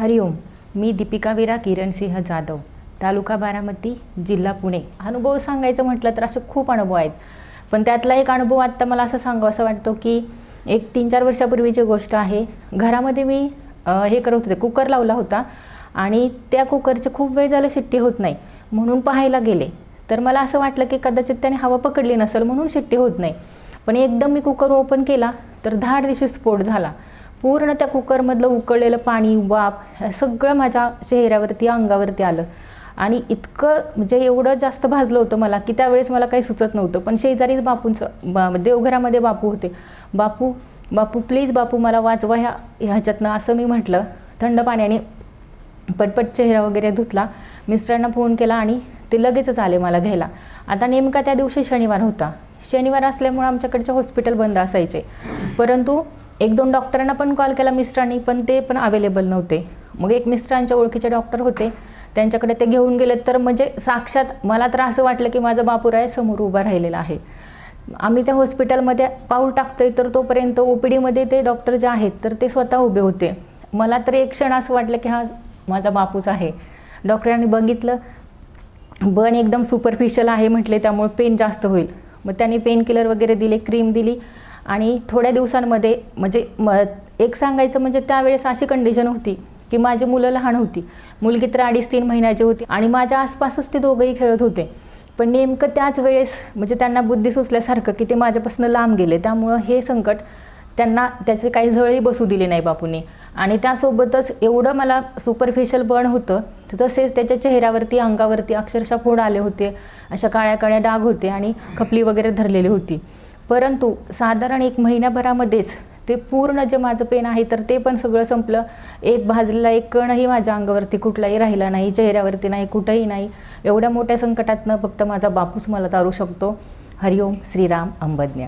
हरिओम मी दीपिका विरा किरणसिंह जाधव. तालुका बारामती जिल्हा पुणे. अनुभव सांगायचं म्हटलं तर असे खूप अनुभव आहेत. पण त्यातला एक अनुभव आत्ता मला असं सांगू असं वाटतो की एक तीन चार वर्षापूर्वीची गोष्ट आहे घरामध्ये मी हे करत होते. कुकर लावला होता आणि त्या कुकरचे खूप वेळ झालं शिट्टी होत नाही. म्हणून पाहायला गेले. तर मला असं वाटलं की कदाचित त्याने हवा पकडली नसेल म्हणून शिट्टी होत नाही. पण एकदम मी कुकर ओपन केला तर धाड दिवशी स्फोट झाला. पूर्ण त्या कुकरमधलं उकळलेलं पाणी वाफ सगळं माझ्या चेहऱ्यावरती अंगावरती आलं. आणि इतकं म्हणजे एवढं जास्त भाजलं होतं मला की त्यावेळेस मला काही सुचत नव्हतं. पण शेजारीच बापूंचं बा देवघरामध्ये बापू होते. बापू बापू प्लीज बापू मला वाचवा ह्या ह्याच्यातनं असं मी म्हटलं थंड पाण्याने. पटपट चेहरा वगैरे धुतला. मिस्टरांना फोन केला आणि ते लगेचच आले मला घ्यायला. आता नेमका त्या दिवशी शनिवार होता. शनिवार असल्यामुळं आमच्याकडचे हॉस्पिटल बंद असायचे. परंतु एक दोन डॉक्टरांना पण कॉल केला मिस्टरांनी पण ते पण अवेलेबल नव्हते. मग एक मिस्टरांच्या ओळखीचे डॉक्टर होते. त्यांच्याकडे ते घेऊन गेले तर म्हणजे साक्षात मला तर असं वाटलं की माझा बापूराय समोर उभा राहिलेला आहे. आम्ही त्या हॉस्पिटलमध्ये पाऊल टाकतोय तर तोपर्यंत ओ पी डीमध्ये ते डॉक्टर जे आहेत तर ते स्वतः उभे होते. मला तर एक क्षण असं वाटलं की हा माझा बापूच आहे. डॉक्टरांनी बघितलं. बन एकदम सुपरफिशियल आहे म्हटले त्यामुळे पेन जास्त होईल. मग त्यांनी पेन किलर वगैरे दिले क्रीम दिली. आणि थोड्या दिवसांमध्ये म्हणजे म एक सांगायचं म्हणजे त्यावेळेस अशी कंडिशन होती की माझी मुलं लहान होती. मुलगी तर अडीच तीन महिन्याची होती आणि माझ्या आसपासच ते दोघंही खेळत होते. पण नेमकं त्याच वेळेस म्हणजे त्यांना बुद्धी सुचल्यासारखं की ते माझ्यापासून लांब गेले. त्यामुळं हे संकट त्यांना त्याचे काही झळही बसू दिले नाही बापूंनी. आणि त्यासोबतच एवढं मला सुपरफिशियल बर्न होतं तसेच त्याच्या चेहऱ्यावरती अंगावरती अक्षरशः फोड आले होते. अशा काळ्या काळ्या डाग होते आणि खपली वगैरे धरलेली होती. परंतु साधारण एक महिन्याभरामध्येच ते पूर्ण जे माझं पेन आहे तर ते पण सगळं संपलं. एक भाजलेला एक कणही माझ्या अंगावरती कुठलाही राहिला नाही चेहऱ्यावरती नाही कुठंही नाही. एवढ्या मोठ्या संकटातनं फक्त माझा बापूच मला तारू शकतो. हरिओम श्रीराम अंबज्ञ.